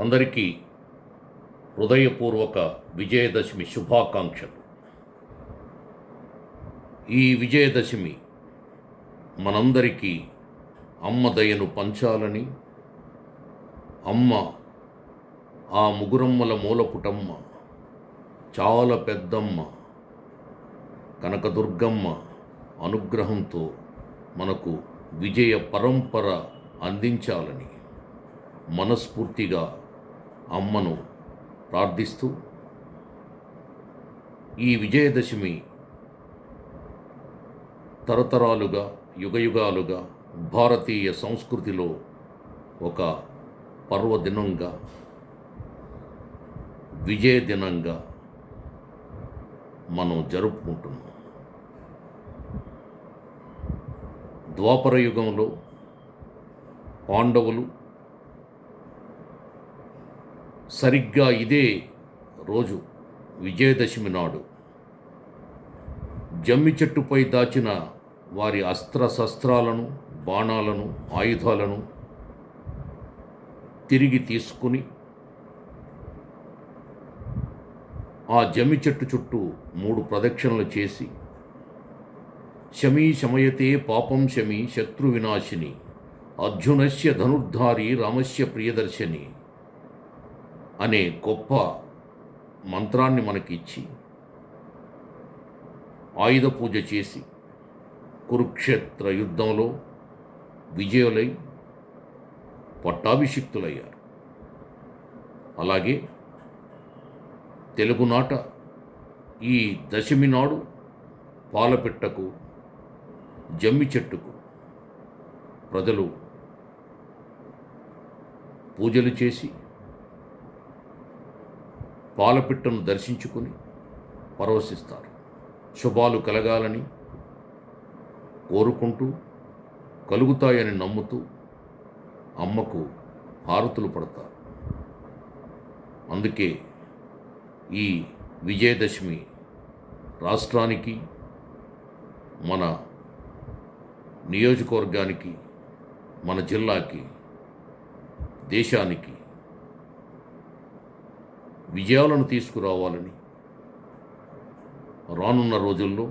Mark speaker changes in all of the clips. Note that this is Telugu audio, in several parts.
Speaker 1: అందరికీ హృదయపూర్వక విజయదశమి శుభాకాంక్షలు. ఈ విజయదశమి మనందరికీ అమ్మ దయను పంచాలని అమ్మ ఆ ముగురమ్మల మూలపుటమ్మ చాలా పెద్దమ్మ కనకదుర్గమ్మ అనుగ్రహంతో మనకు విజయ పరంపర అందించాలని మనస్ఫూర్తిగా అమ్మను ప్రార్థిస్తూ ఈ విజయదశమి తరతరాలుగా యుగయుగాలుగా భారతీయ సంస్కృతిలో ఒక పర్వదినంగా విజయ దినంగా మనం జరుపుకుంటున్నాం. ద్వాపర యుగంలో పాండవులు సరిగ్గా ఇదే రోజు విజయదశమి నాడు. జమ్మి చెట్టుపై దాచిన వారి అస్త్ర శస్త్రాలను బాణాలను ఆయుధాలను తిరిగి తీసుకుని ఆ జమ్మి చెట్టు చుట్టూ మూడు ప్రదక్షిణలు చేసి శమీ శమయతే పాపం శమి శత్రు వినాశిని అర్జునస్య ధనుర్ధారి రామస్య ప్రియదర్శిని అనే గొప్ప మంత్రాన్ని మనకిచ్చి ఆయుధ పూజ చేసి కురుక్షేత్ర యుద్ధంలో విజయులై పట్టాభిషిక్తులయ్యారు. అలాగే తెలుగునాట ఈ దశమి నాడు పాలపిట్టకు జమ్మి చెట్టుకు ప్రజలు పూజలు చేసి పాలపిట్టను దర్శించుకుని పరవశిస్తారు. శుభాలు కలగాలని కోరుకుంటూ కలుగుతాయని నమ్ముతూ అమ్మకు హారతులు పడతారు. అందుకే ఈ విజయదశమి రాష్ట్రానికి మన నియోజకవర్గానికి మన జిల్లాకి దేశానికి విజయాలను తీసుకురావాలని రానున్న రోజుల్లో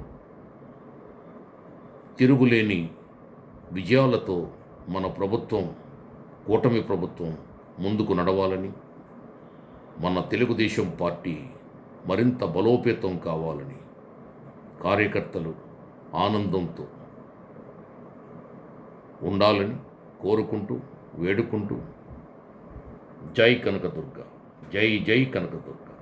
Speaker 1: తిరుగులేని విజయాలతో మన ప్రభుత్వం కూటమి ప్రభుత్వం ముందుకు నడవాలని మన తెలుగుదేశం పార్టీ మరింత బలోపేతం కావాలని కార్యకర్తలు ఆనందంతో ఉండాలని కోరుకుంటూ వేడుకుంటూ జై కనకదుర్గ. ஜெய் ஜெய் கனகதுர்கா